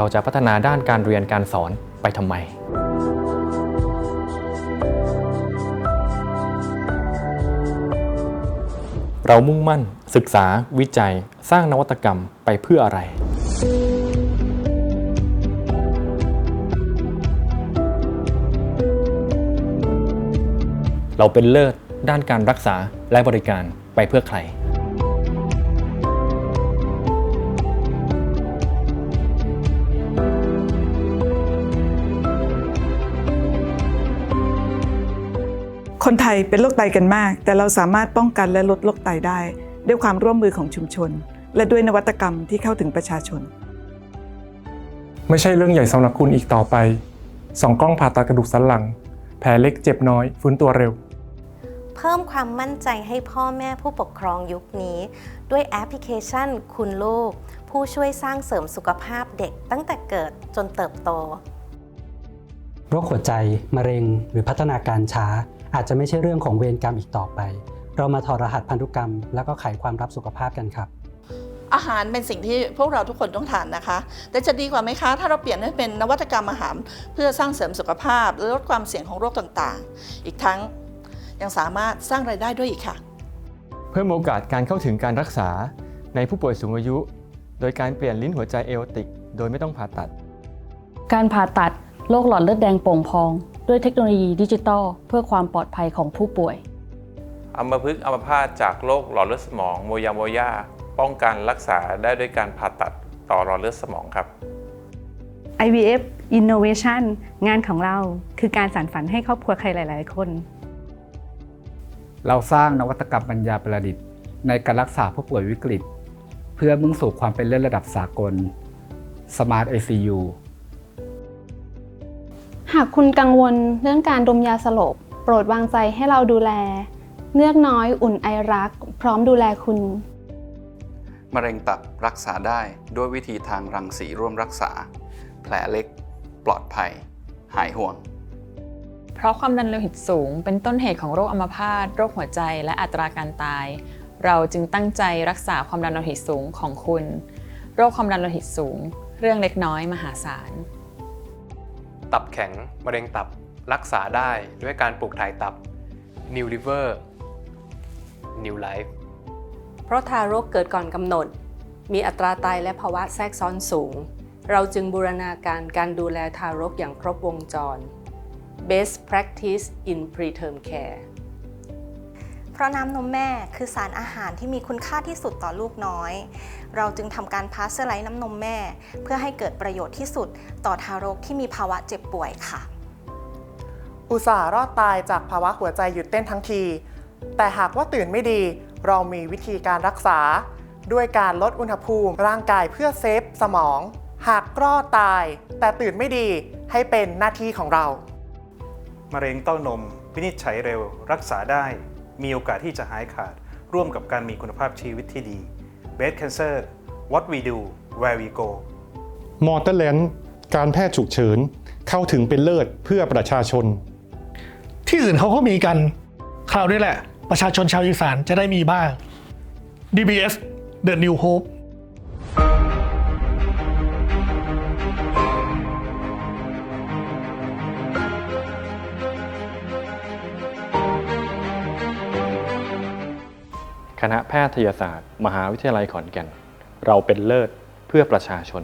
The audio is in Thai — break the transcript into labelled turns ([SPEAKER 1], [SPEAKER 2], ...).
[SPEAKER 1] เราจะพัฒนาด้านการเรียนการสอนไปทำไมเรามุ่งมั่นศึกษาวิจัย สร้างนวัตกรรมไปเพื่ออะไร เราเป็นเลิศด้านการรักษาและบริการไปเพื่อใคร
[SPEAKER 2] คนไทยเป็นโรคไตกันมาก แต่เราสามารถป้องกันและลดโรคไตได้ ด้วยความร่วมมือของชุมชน และด้วยนวัตกรรมที่เข้าถึงประชาชน
[SPEAKER 3] ไม่ใช่เรื่องใหญ่สำหรับคุณอีกต่อไปสองกล้องผ่าตัดกระดูกสันหลัง แผลเล็กเจ็บน้อย ฟื้นตัวเร็ว
[SPEAKER 4] เพิ่มความมั่นใจให้พ่อแม่ผู้ปกครองยุคนี้ ด้วยแอปพลิเคชัน คุณลูก ผู้ช่วยสร้างเสริมสุขภาพเด็กตั้งแต่เกิดจนเติบโต
[SPEAKER 5] โรคหัวใจ มะเร็ง หรือพัฒนาการช้า อาจจะไม่ใช่เรื่องของเวรกรรมอีกต่อไป เรามาถอดรหัสพันธุกรรม แล้วก็ไขความลับสุขภาพกันครับ
[SPEAKER 6] อาหารเป็นสิ่งที่พวกเราทุกคนต้องทานนะคะ แต่จะดีกว่าไหมคะ ถ้าเราเปลี่ยนให้เป็นนวัตกรรมอาหาร เพื่อสร้างเสริมสุขภาพและลดความเสี่ยงของโรคต่างๆ อีกทั้งยังสามารถสร้างรายได้ด้วยอีกค่ะ
[SPEAKER 1] เพิ่มโอกาสการเข้าถึงการรักษาในผู้ป่วยสูงอายุ โดยการเปลี่ยนลิ้นหัวใจเอโอติก โดยไม่ต้องผ่าตัด
[SPEAKER 7] การผ่าตัดโรคหลอดเลือดแดงโป่งพอง ด้วยเทคโนโลยีดิจิตอลเพื่อความปลอดภัยของผู้ป่วย
[SPEAKER 8] อัมพฤกษ์อัมพาตจากโรคหลอดเลือดสมองโมยาโมยาป้องกันรักษาได้ด้วยการผ่าตัดต่อหลอดเลือดสมองครับ
[SPEAKER 9] IVF Innovation งานของเราคือการสานฝันให้ครอบครัวใครหลาย ๆ คน
[SPEAKER 10] เราสร้างนวัตกรรมปัญญาประดิษฐ์ ในการรักษาผู้ป่วยวิกฤต เพื่อมุ่งสู่ความเป็นเลิศระดับสากล Smart ICU
[SPEAKER 11] หากคุณกังวลเรื่องการดมยาสลบ โปรดวางใจให้เราดูแล เนือกน้อยอุ่นไอรัก พร้อมดูแลคุณ
[SPEAKER 12] มะเร็งตับรักษาได้ด้วยวิธีทางรังสีร่วมรักษา แผลเล็ก ปลอดภัย หายห่วง
[SPEAKER 13] เพราะความดันโลหิตสูง เป็นต้นเหตุของโรคอัมพาตโรคหัวใจและอัตราการตาย เราจึงตั้งใจรักษาความดันโลหิตสูงของคุณ โรคความดันโลหิตสูง เรื่องเล็กน้อยมหาศาล
[SPEAKER 14] ตับแข็ง มะเร็งตับ รักษาได้ด้วยการปลูกถ่ายตับ New Liver New Life
[SPEAKER 15] เพราะทารกเกิดก่อนกำหนด มีอัตราตายและภาวะแทรกซ้อนสูง เราจึงบูรณาการการดูแลทารกอย่างครบวงจร Best Practice in Preterm Care
[SPEAKER 4] เพราะน้ำนมแม่คือสารอาหารที่มีคุณค่าที่สุดต่อลูกน้อย เราจึงทำการพาสเซอร์ไลซ์น้ำนมแม่ เพื่อให้เกิดประโยชน์ที่สุดต่อทารกที่มีภาวะเจ็บป่วยค่ะ
[SPEAKER 16] อุตส่าห์รอดตายจากภาวะหัวใจหยุดเต้นทั้งที แต่หากว่าตื่นไม่ดี เรามีวิธีการรักษา ด้วยการลดอุณหภูมิร่างกายเพื่อเซฟสมอง หากรอดตาย แต่ตื่นไม่ดีให้เป็นหน้าที่ของเรา
[SPEAKER 17] มะเร็งเต้านม วินิจฉัยเร็ว รักษาได้ มีโอกาสที่จะหายขาด ร่วมกับการมีคุณภาพชีวิตที่ดี Breast Cancer What We Do Where We Go
[SPEAKER 3] มอเตอร์แลนด์การแพทย์ฉุกเฉินเข้าถึงเป็นเลิศเพื่อประชาชน
[SPEAKER 18] ที่อื่นเขาก็มีกัน คราวนี้แหละ ประชาชนชาวอีสานจะได้มีบ้าง DBS The New Hope
[SPEAKER 1] คณะแพทยศาสตร์ มหาวิทยาลัยขอนแก่น เราเป็นเลิศเพื่อประชาชน